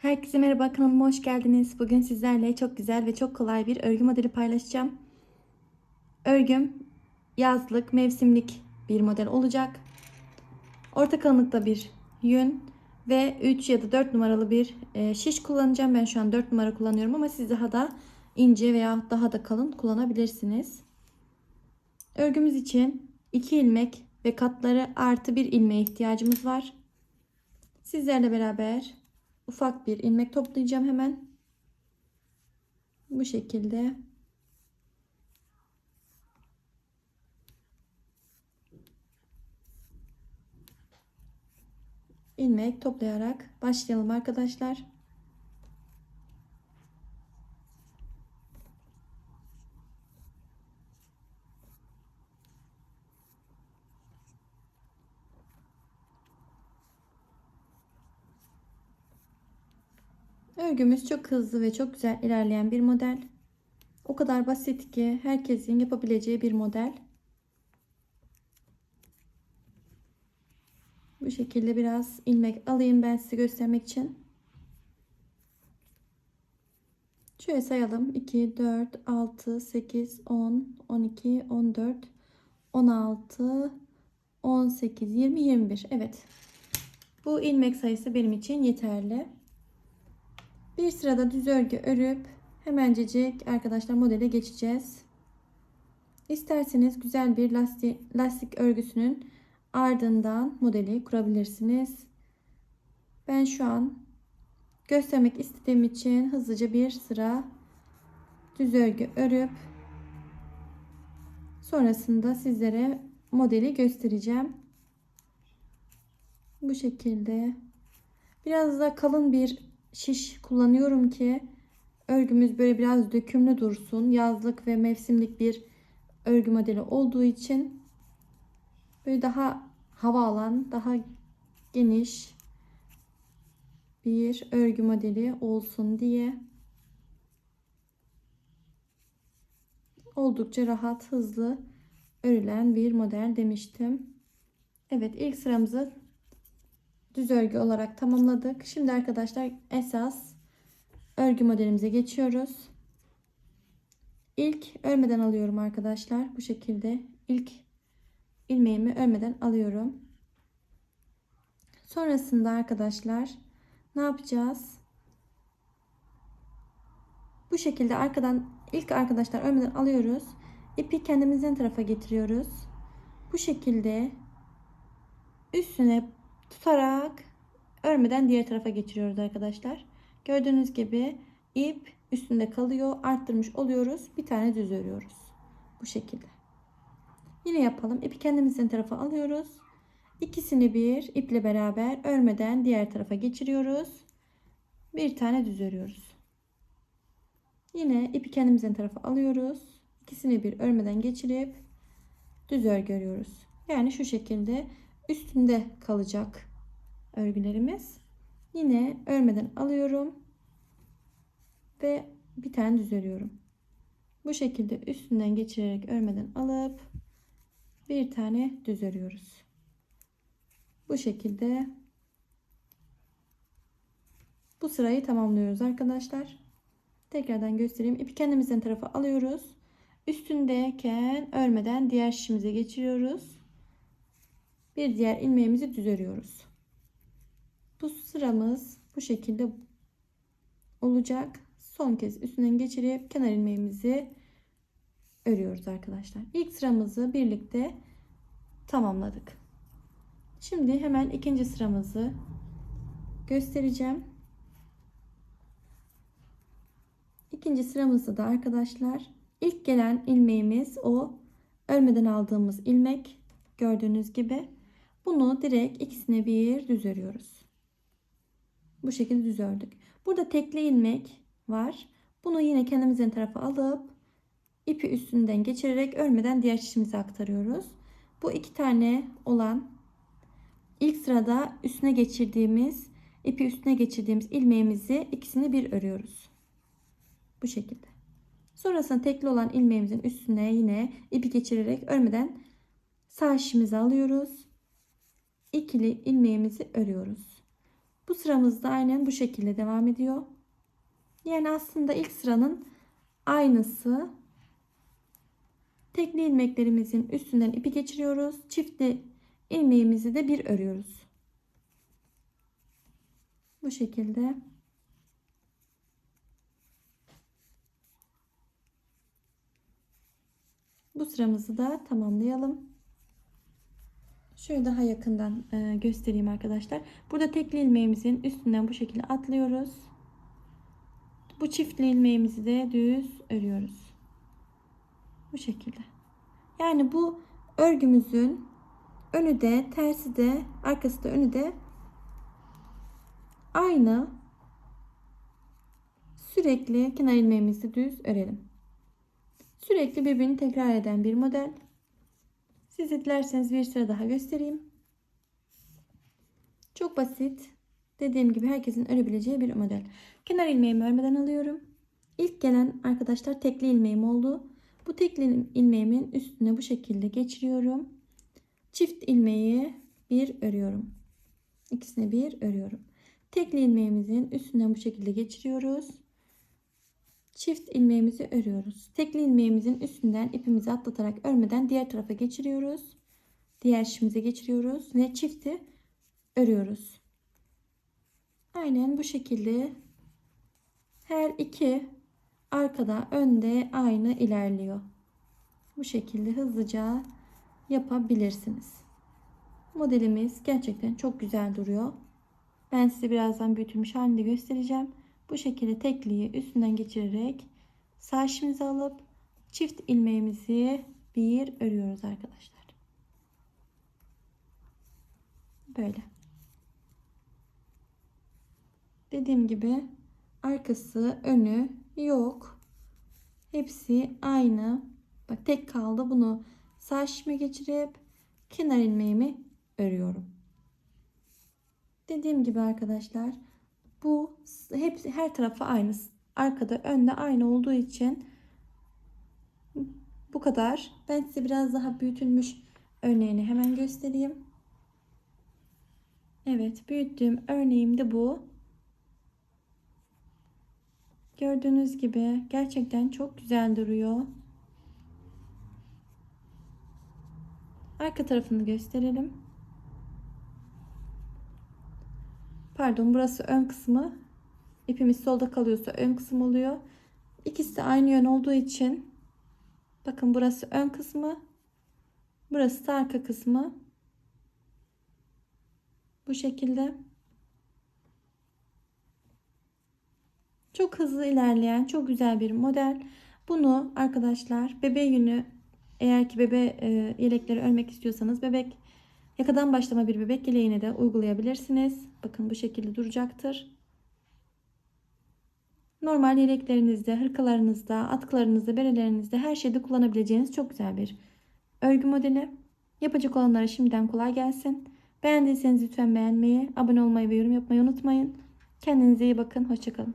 Herkese merhaba kanalıma hoş geldiniz. Bugün sizlerle çok güzel ve çok kolay bir örgü modeli paylaşacağım. Örgüm yazlık, mevsimlik bir model olacak. Orta kalınlıkta bir yün ve 3 ya da 4 numaralı bir e, şiş kullanacağım. Ben şu an 4 numara kullanıyorum ama siz daha da ince veya daha da kalın kullanabilirsiniz. Örgümüz için 2 ilmek ve katları artı bir ilmeğe ihtiyacımız var. Sizlerle beraber ufak bir ilmek toplayacağım hemen. Bu şekilde. ilmek toplayarak başlayalım arkadaşlar. Örgümüz çok hızlı ve çok güzel ilerleyen bir model. O kadar basit ki herkesin yapabileceği bir model. Bu şekilde biraz ilmek alayım ben size göstermek için. Şöyle sayalım. 2, 4, 6, 8, 10, 12, 14, 16, 18, 20, 21. Evet. Bu ilmek sayısı benim için yeterli. Bir sırada düz örgü örüp hemencecik arkadaşlar modele geçeceğiz. İsterseniz güzel bir lastik, lastik örgüsünün ardından modeli kurabilirsiniz. Ben şu an göstermek istediğim için hızlıca bir sıra düz örgü örüp sonrasında sizlere modeli göstereceğim. Bu şekilde biraz da kalın bir şiş kullanıyorum ki örgümüz böyle biraz dökümlü dursun. Yazlık ve mevsimlik bir örgü modeli olduğu için böyle daha hava alan, daha geniş bir örgü modeli olsun diye oldukça rahat, hızlı örülen bir model demiştim. Evet, ilk sıramızı düz örgü olarak tamamladık. Şimdi arkadaşlar esas örgü modelimize geçiyoruz. İlk örmeden alıyorum arkadaşlar. Bu şekilde ilk ilmeğimi örmeden alıyorum. Sonrasında arkadaşlar ne yapacağız? Bu şekilde arkadan ilk arkadaşlar örmeden alıyoruz. İpi kendimizden tarafa getiriyoruz. Bu şekilde üstüne tutarak örmeden diğer tarafa geçiriyoruz arkadaşlar. Gördüğünüz gibi ip üstünde kalıyor. Arttırmış oluyoruz. Bir tane düz örüyoruz. Bu şekilde. Yine yapalım. İpi kendimizin tarafa alıyoruz. İkisini bir iple beraber örmeden diğer tarafa geçiriyoruz. Bir tane düz örüyoruz. Yine ipi kendimizin tarafa alıyoruz. İkisini bir örmeden geçirip düz örgü örüyoruz. Yani şu şekilde üstünde kalacak örgülerimiz. Yine örmeden alıyorum ve bir tane düz örüyorum. Bu şekilde üstünden geçirerek örmeden alıp bir tane düz örüyoruz. Bu şekilde bu sırayı tamamlıyoruz arkadaşlar. Tekrardan göstereyim. İpi kendimizden tarafa alıyoruz. Üstündeyken örmeden diğer şişimize geçiriyoruz. Bir diğer ilmeğimizi düz örüyoruz. Bu sıramız bu şekilde olacak. Son kez üstünden geçirip kenar ilmeğimizi örüyoruz arkadaşlar. İlk sıramızı birlikte tamamladık. Şimdi hemen ikinci sıramızı göstereceğim. İkinci sıramızda da arkadaşlar ilk gelen ilmeğimiz o örmeden aldığımız ilmek gördüğünüz gibi bunu direkt ikisine bir düz örüyoruz. Bu şekilde düz ördük. Burada tekli ilmek var. Bunu yine kendimizin tarafa alıp ipi üstünden geçirerek örmeden diğer şişimize aktarıyoruz. Bu iki tane olan ilk sırada üstüne geçirdiğimiz ipi üstüne geçirdiğimiz ilmeğimizi ikisini bir örüyoruz. Bu şekilde. Sonrasında tekli olan ilmeğimizin üstüne yine ipi geçirerek örmeden sağ şişimizi alıyoruz. İkili ilmeğimizi örüyoruz. Bu sıramız da aynen bu şekilde devam ediyor. Yani aslında ilk sıranın aynısı. Tekli ilmeklerimizin üstünden ipi geçiriyoruz. Çiftli ilmeğimizi de bir örüyoruz. Bu şekilde. Bu sıramızı da tamamlayalım. Şöyle daha yakından e, göstereyim arkadaşlar. Burada tekli ilmeğimizin üstünden bu şekilde atlıyoruz. Bu çiftli ilmeğimizi de düz örüyoruz. Bu şekilde. Yani bu örgümüzün önü de tersi de arkası da önü de aynı sürekli kenar ilmeğimizi düz örelim. Sürekli birbirini tekrar eden bir model. Siz dilerseniz bir sıra daha göstereyim. Çok basit. Dediğim gibi herkesin örebileceği bir model. Kenar ilmeğimi örmeden alıyorum. İlk gelen arkadaşlar tekli ilmeğim oldu. Bu tekli ilmeğimin üstüne bu şekilde geçiriyorum. Çift ilmeği bir örüyorum. İkisine bir örüyorum. Tekli ilmeğimizin üstünden bu şekilde geçiriyoruz. Çift ilmeğimizi örüyoruz. Tekli ilmeğimizin üstünden ipimizi atlatarak örmeden diğer tarafa geçiriyoruz. Diğer şişimize geçiriyoruz ve çifti örüyoruz. Aynen bu şekilde her iki arkada önde aynı ilerliyor. Bu şekilde hızlıca yapabilirsiniz. Modelimiz gerçekten çok güzel duruyor. Ben size birazdan büyütülmüş halini göstereceğim. Bu şekilde tekliği üstünden geçirerek sağ şişimizi alıp çift ilmeğimizi bir örüyoruz arkadaşlar. Böyle. Dediğim gibi arkası önü yok. Hepsi aynı. Bak tek kaldı. Bunu sağ şişime geçirip kenar ilmeğimi örüyorum. Dediğim gibi arkadaşlar bu hepsi her tarafı aynı. Arkada önde aynı olduğu için bu kadar. Ben size biraz daha büyütülmüş örneğini hemen göstereyim. Evet büyüttüğüm örneğim de bu. Gördüğünüz gibi gerçekten çok güzel duruyor. Arka tarafını gösterelim. Pardon burası ön kısmı. İpimiz solda kalıyorsa ön kısım oluyor. İkisi de aynı yön olduğu için bakın burası ön kısmı. Burası da arka kısmı. Bu şekilde. Çok hızlı ilerleyen çok güzel bir model. Bunu arkadaşlar bebe yünü eğer ki bebe e, yelekleri örmek istiyorsanız bebek yakadan başlama bir bebek yeleğine de uygulayabilirsiniz. Bakın bu şekilde duracaktır. Normal yeleklerinizde, hırkalarınızda, atkılarınızda, berelerinizde her şeyde kullanabileceğiniz çok güzel bir örgü modeli. Yapacak olanlara şimdiden kolay gelsin. Beğendiyseniz lütfen beğenmeyi, abone olmayı ve yorum yapmayı unutmayın. Kendinize iyi bakın. Hoşçakalın.